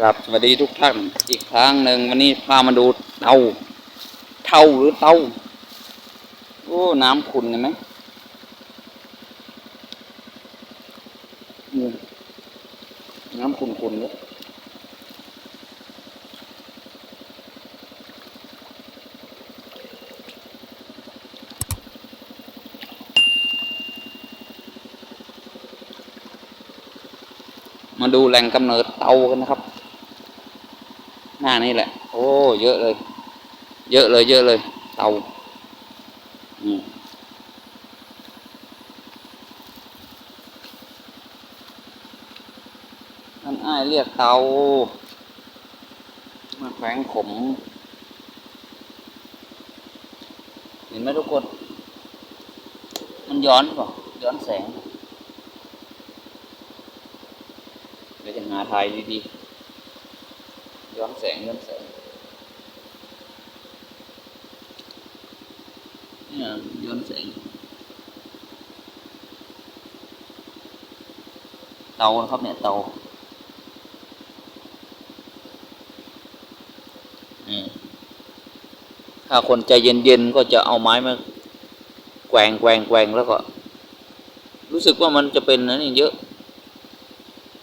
ครับสวัสดีทุกท่านอีกครั้งหนึ่งวันนี้พามาดูเตาเท่าหรือเตาโอ้น้ำขุ่นเห็นไหมน้ำขุ่นๆเลยมาดูแหล่งกำเนิดเตากันนะครับ หน้านี่แหละ โอ้เยอะเลย เยอะเลย เยอะเลย เตาอืมท่านอ้ายเรียกเตามาแขวงขม เห็นไหมทุกคน มันย้อนเปล่าย้อนแสง เดี๋ยวจะหาถ่ายดีๆ ย้อนแสงย้อนแสงเนี่ยย้อนแสงเตาครับเนี่ยเตาถ้าคนใจเย็นๆก็จะเอาไม้มาแกว่งแกว่งแกว่งแล้วก็ รู้สึกว่ามันจะเป็นนะนี่เยอะ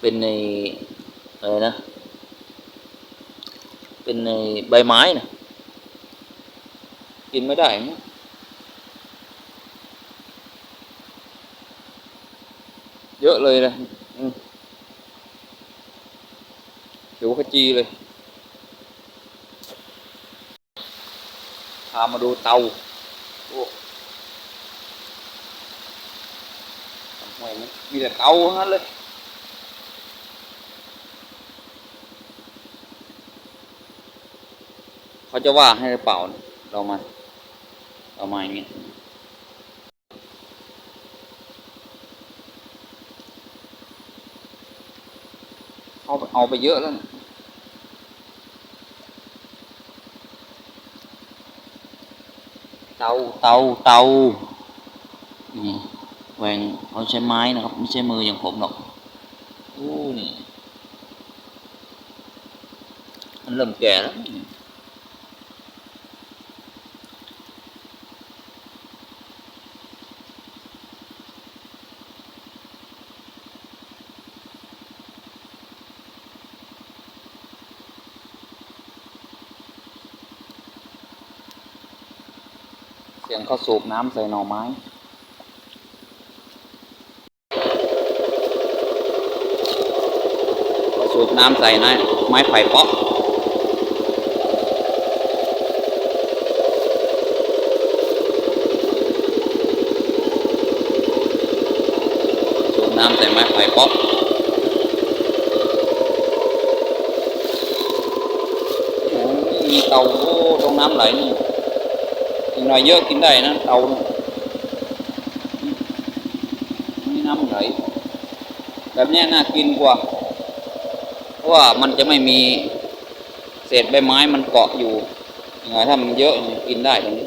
เป็นในอะไรนะ เป็นในใบไม้นะกินไม่ได้นะเยอะเลยนะเขียวขจีเลย พามาดูเตาโอ้ทำไมมีแต่เตาทั้งนั้นเลย เขาจะว่าให้หรือเปล่าเรามาเรามาอย่างเงี้ยเอาเอาไปเยอะแล้วเนี่ยเตาเตาเตานี่แหวงเขาใช้ไม้นะครับไม่ใช่มืออย่างผมหรอกโอ้นี่มันเริ่มแก่แล้ว สียงเขาสูบน้ำใส่หน่อไม้เขาสูบน้ำใส่นะไม้ไผ่เปาะสูบน้ำใส่ไม้ไผ่เปาะโอ้มีเตาโอ้ตรงน้ำไหลนี่ กหน่อยเยอะกินได้นะเตานี่น้ำไหลแบบนี้น่ากินกว่า เพราะว่ามันจะไม่มีเศษใบไม้มันเกาะอยู่ยังไงถ้ามันเยอะกินได้ตรงนี้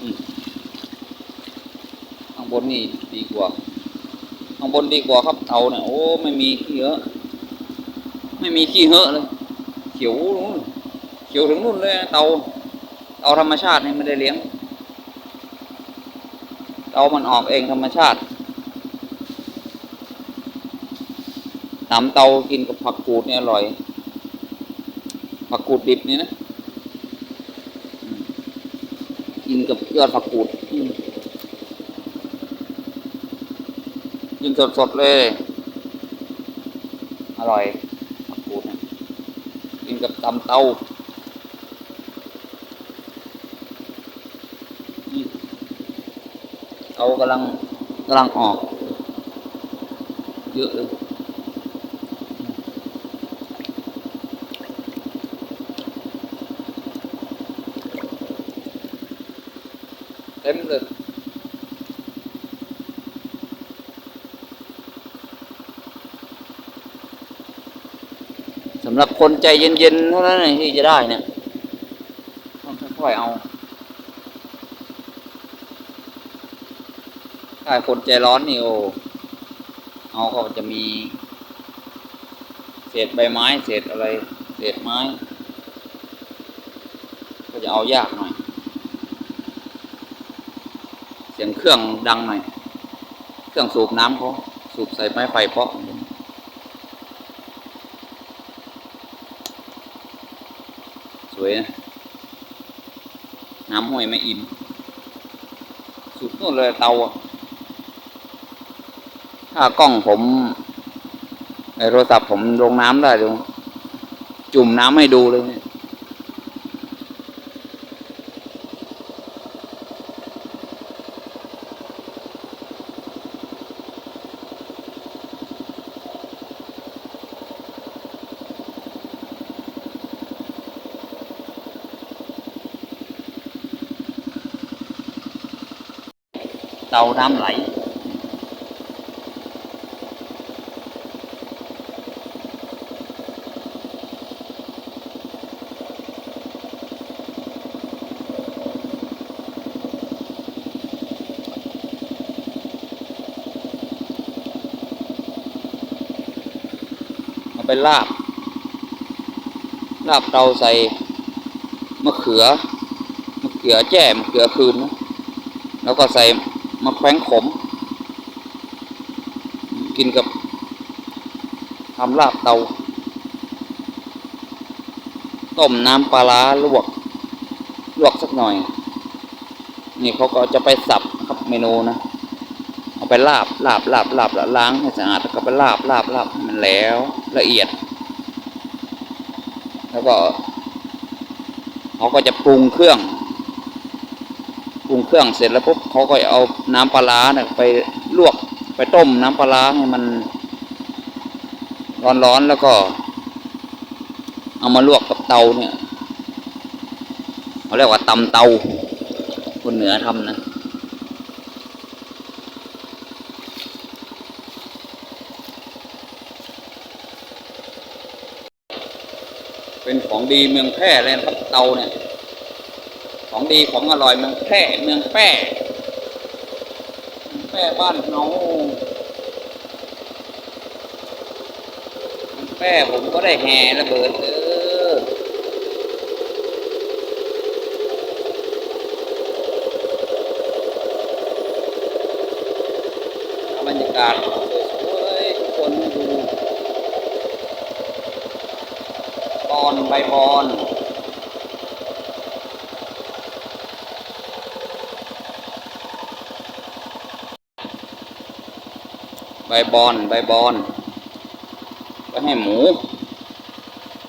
อืมข้างบนนี่ดีกว่า ข้างบนดีกว่าครับเตาเนี่ยโอ้ ไม่มีเหอะ ไม่มีขี้เหอะเลย เขียวนู่นเขียวถึงนู่นเลยเตาเตาธรรมชาตินี่ไม่ได้เลี้ยงเตามันออกเองธรรมชาติตำเตากินกับผักกูดเนี่ยอร่อย ผักกูดดิบนี่นะกินกับยอดผักกูดกินสดๆเลย อร่อย กินกับตำเตาอืมเตากำลังกำลังออก เยอะเลยเต็มเลย สำหรับคนใจเย็นๆเท่านั้นเองที่จะได้เนี่ยต้องค่อยๆเอา ถ้าคนใจร้อนนี่โอเอาก็จะมี เศษใบไม้ เศษอะไร เศษไม้ ก็จะเอายากหน่อย เสียงเครื่องดังหน่อย เครื่องสูบน้ำเขาสูบใส่ไม้ไฟเพาะ ส วยนะ น้ำห้วยไม่อิ่ม สุดนู่นเลยเตาถ้ากล้องผมในโทรศัพท์ผมลงน้ำได้เดี๋ยจุ่มน้ำให้ดูเลยเนี่ย เตาน้ำไหลเอาไปลาบ ลาบเตาใส่มะเขือ มะเขือแจ่มะเขือคืนนะแล้วก็ใส่ มะแขวงขม กินกับทำลาบเตา ต้มน้ำปลาร้าลวก ลวกสักหน่อย นี่เขาก็จะไปสับครับเมนูนะ เอาไปลาบลาบลาบลาบแล้วล้างให้สะอาดแล้วก็ไปลาบลาบลาบมันแล้วละเอียด แล้วก็เขาก็จะปรุงเครื่อง รุงเครื่องเสร็จแล้วปุ๊บเขาก็เอาน้ำปลาเนี่ยไปลวกไปต้มน้ำปลาให้มันร้อนๆแล้วก็ เอามาลวกกับเตาเนี่ยเขาเรียกว่าตำเตาคนเหนือทำนะเป็นของดีเมืองแพร่เลยนะครับเตาเนี่ย ของดีของอร่อยเมืองแพร่เมืองแพร่เมืองแพร่บ้านเฮาเมืองแพร่ผมก็ได้แห่ระเบิดเออบรรยากาศสวยทุกคนดูบอนใบบอน บบอนใบบอนไปให้หมู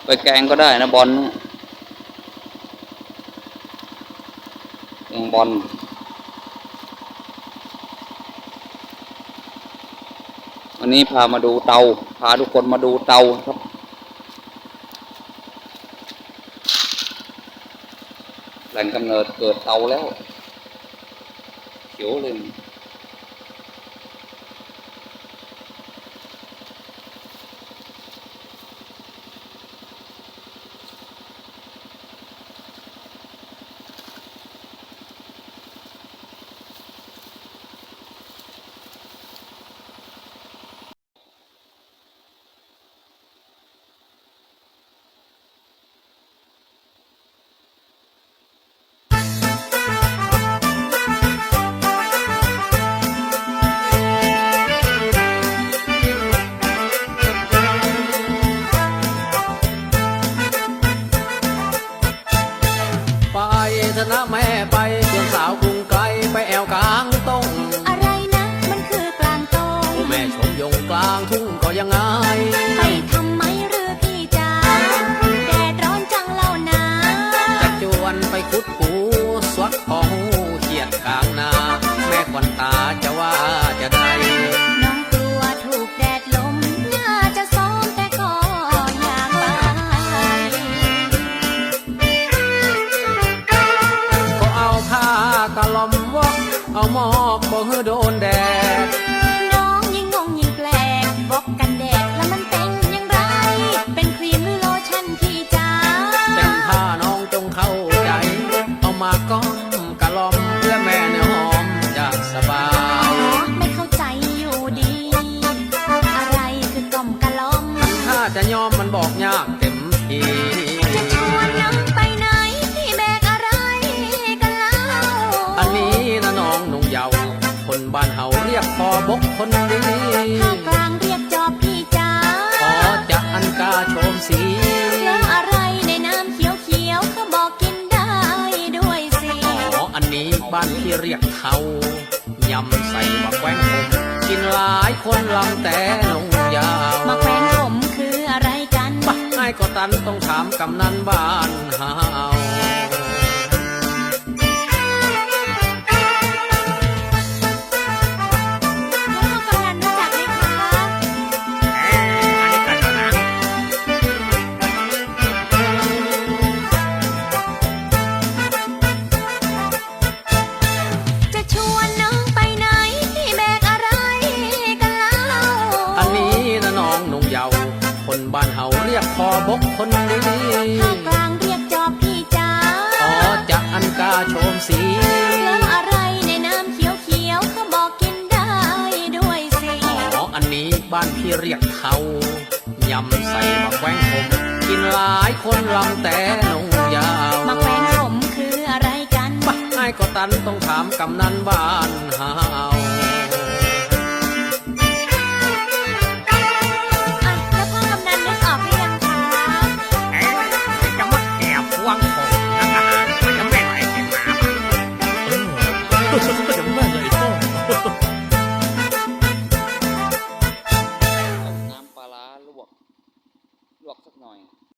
ไปแกงก็ได้นะบอลเนี่ยแกงบอลวันนี้พามาดูเตา พาทุกคนมาดูเตาครับแหล่งกำเนิดเกิดเตาแล้ว เขียวเลย อกบ่โดนแดดน้องยิ่งงงยิ่งแปลกบอกกันแดดแล้วมันเป็นยังไงเป็นครีมหรือโลชั่นพี่จ้าเป็นผ้าน้องจงเข้าใจ เอามาก้อมกะลอมเพื่อแม่เนื้อหอมากสบาย ไม่เข้าใจอยู่ดี อะไรคือกล่อมกะลอม ถ้าจะยอมมันบอกยากานเฮาเรียกพอบกคนดีภาคกลางเรียกจอบพี่จ๋าพอจะอันกาโชมสีแล้วอะไรในน้ำเขียวเขียวๆเขาบอกกินได้ด้วยสิอ๋ออันนี้บ้านพี่เรียกเทายำใส่มะแขวงผมกินหลายคนลำแต่นุ่งยาวมาแขวนผมคืออะไรกันปะไอ้ก็ตันต้องถามกำนันบ้านเฮา ภาคกลางเรียกจอบพี่จ๋าพอจะอันกาโชมสีแล้วอะไรในน้ำเขียวเขียวๆเขาบอกกินได้ด้วยสิอ๋ออันนี้บ้านพี่เรียกเทายำใส่มะแขวงผมกินหลายคนลำแต่นุ่งยาวมาแขวนผมคืออะไรกันปะไอ้ก็ตันต้องถามกำนันบ้านเฮา